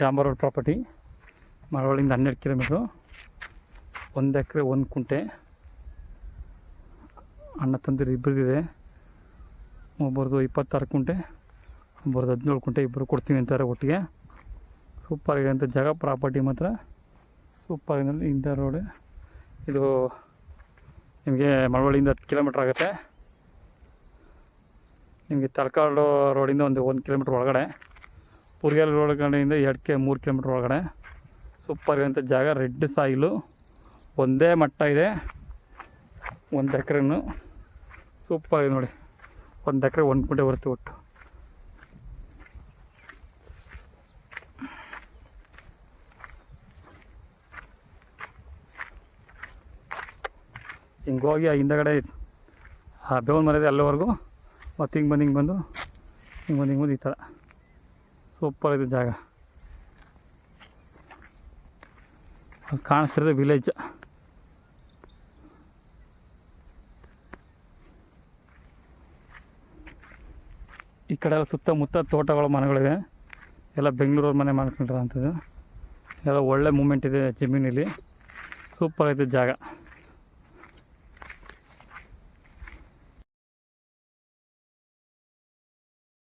ಡಾಂಬರ್ road property. ಮಳವಳ್ಳಿಯಿಂದ ಹನ್ನೆರಡು kilometre. ಒಂದು ಎಕರೆ, ಒಂದು ಕುಂಟೆ. ಅಣ್ಣ ತಂದಿರು ಇಬ್ಬರಿಗಿದೆ ಒಬ್ಬರದು ಇಪ್ಪತ್ತಾರು ಕುಂಟೆ, ಒಬ್ಬರದು ಹದಿನೇಳು ಕುಂಟೆ ಇಬ್ಬರು ಕೊಡ್ತೀವಿ ಅಂತಾರೆ ಒಟ್ಟಿಗೆ. ಸೂಪರಾಗಿದೆ ಅಂತ ಜಾಗ, ಪ್ರಾಪರ್ಟಿ ಮಾತ್ರ. ಸೂಪರಾಗಿದೆ ಇಂಥ ಇಂದ ರೋಡ್. ಇದು ನಿಮಗೆ ಮಳವಳ್ಳಿಯಿಂದ ಹತ್ತು ಕಿಲೋಮೀಟ್ರ್ ಆಗುತ್ತೆ. ನಿಮಗೆ ತಲಕಾಡು ರೋಡಿಂದ ಒಂದು ಒಂದು ಕಿಲೋಮೀಟ್ರ್ ಒಳಗಡೆ. ಪುರ್ಗೆಲ್ ರೋಡ್ ಕಡೆಯಿಂದ ಎರಡು ಕೆ, ಮೂರು ಕಿಲೋಮೀಟ್ರ್ ಒಳಗಡೆ. ಸೂಪರ್ ಇರುವಂಥ ಜಾಗ, ರೆಡ್ ಸಾಯಿಲು. ಒಂದೇ ಮಟ್ಟ ಇದೆ. ಒಂದು ಎಕರೆನು. ಸೂಪರ್ ನೋಡಿ. ಒಂದು ಎಕರೆ ಒಂದು ಕುಂಟೆ ಬರುತ್ತೆ ಒಟ್ಟು. ಹಿಂಗೆ ಹೋಗಿ ಆ ಹಿಂದಗಡೆ ಆ ಬೇವನ್ ಮರ ಇದೆ ಅಲ್ಲಿವರೆಗೂ. ಮತ್ತು ಹಿಂಗೆ ಬಂದು ಹಿಂಗೆ ಬಂದು ಹಿಂಗೆ ಬಂದು ಹಿಂಗೆ ಬಂದು ಈ ಥರ ಸೂಪರ್ ಇದೆ ಜಾಗ. ಕಾಣಿಸ್ತಿರೋದು ವಿಲೇಜ್ ಈ ಕಡೆ ಎಲ್ಲ ಸುತ್ತಮುತ್ತ ತೋಟಗಳು ಮನೆಗಳಿವೆ ಎಲ್ಲ ಬೆಂಗಳೂರವ್ರ ಮನೆ ಮಾಡ್ಕೊಂಡಿರೋ ಅಂಥದ್ದು ಎಲ್ಲ ಒಳ್ಳೆ ಮೂಮೆಂಟ್ ಇದೆ ಜಮೀನಲ್ಲಿ. ಸೂಪರ್ ಐತೆ ಜಾಗ.